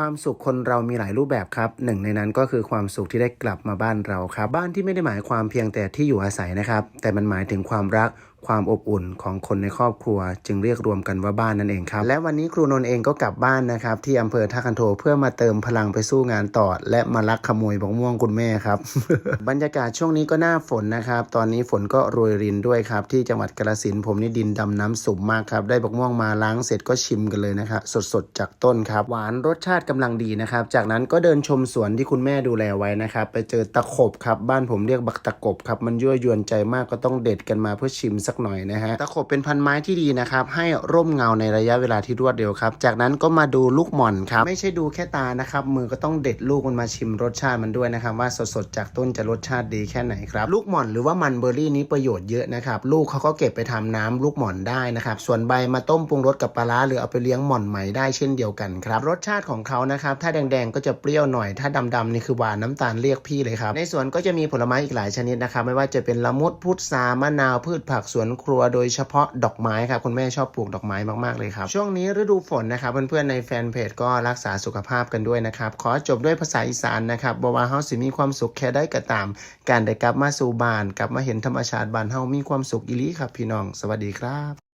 ความสุขคนเรามีหลายรูปแบบครับหนึ่งในนั้นก็คือความสุขที่ได้กลับมาบ้านเราครับ บ้านที่ไม่ได้หมายความเพียงแต่ที่อยู่อาศัยนะครับ แต่มันหมายถึงความรัก ความอบอุ่นของคนในครอบครัว จึงเรียกรวมกันว่าบ้านนั่นเองครับ และวันนี้ครูนนท์เองก็กลับบ้านนะครับ ที่อำเภอท่าคันโทเพื่อมาเติมพลังไปสู้งานต่อ และมาลักขโมยบักม่วงคุณแม่ครับ บรรยากาศช่วงนี้ก็หน้าฝนนะครับ ตอนนี้ฝนก็โรยรินด้วยครับ ที่จังหวัดกาฬสินผมนี่ดินดำน้ำสุ่มมากครับได้บักม่วงมาล้างเสร็จก็ชิมกันเลยนะครับสดๆจากต้นครับหวานรสชาติกำลังดีนะครับ จากนั้นก็เดินชมสวนที่คุณแม่ดูแลไว้นะครับไปเจอตะขบครับบ้านผมเรียกบักตะกบครับมันยั่วยวนใจมากก็ต้องเด็ดกันมาเพื่อชิมสกหน่อยนะฮะตะขบเป็นพันไม้ที่ดีนะครับให้ร่มเงาในระยะเวลาที่รวดเร็วครับจากนั้นก็มาดูลูกหม่อนครับไม่ใช่ดูแค่ตานะครับมือก็ต้องเด็ดลูกมันมาชิมรสชาติมันด้วยนะครับว่าสดๆจากต้นจะรสชาติดีแค่ไหนครับลูกหม่อนหรือว่ามันเบอร์รี่นี้ประโยชน์เยอะนะครับลูกเขาก็เก็บไปทำน้ำลูกหม่อนได้นะครับส่วนใบมาต้มปรุงรสกับปลาร้าหรือเอาไปเลี้ยงหม่อนไหมได้เช่นเดียวกันครับรสชาติของเขานะครับถ้าแดงๆก็จะเปรี้ยวหน่อย ถ้าดำๆนี่คือหวานน้ำตาลเรียกพี่เลยครับในสวนก็จะมีผลไม้อีกหลายชนิดนะครับไม่ว่าจะเป็นละมุดพุทรามะนาวพืชผักสวนครัวโดยเฉพาะดอกไม้ครับคุณแม่ชอบปลูกดอกไม้มากๆเลยครับ ช่วงนี้ฤดูฝนนะครับเพื่อนๆในแฟนเพจก็รักษาสุขภาพกันด้วยนะครับขอจบด้วยภาษาอีสานนะครับบว่าเฮาสิมีความสุขแค่ได้ก็ตาม การได้กลับมาสู่บ้านกลับมาเห็นธรรมชาติบ้านเฮามีความสุขอีลีครับพี่น้อง สวัสดีครับ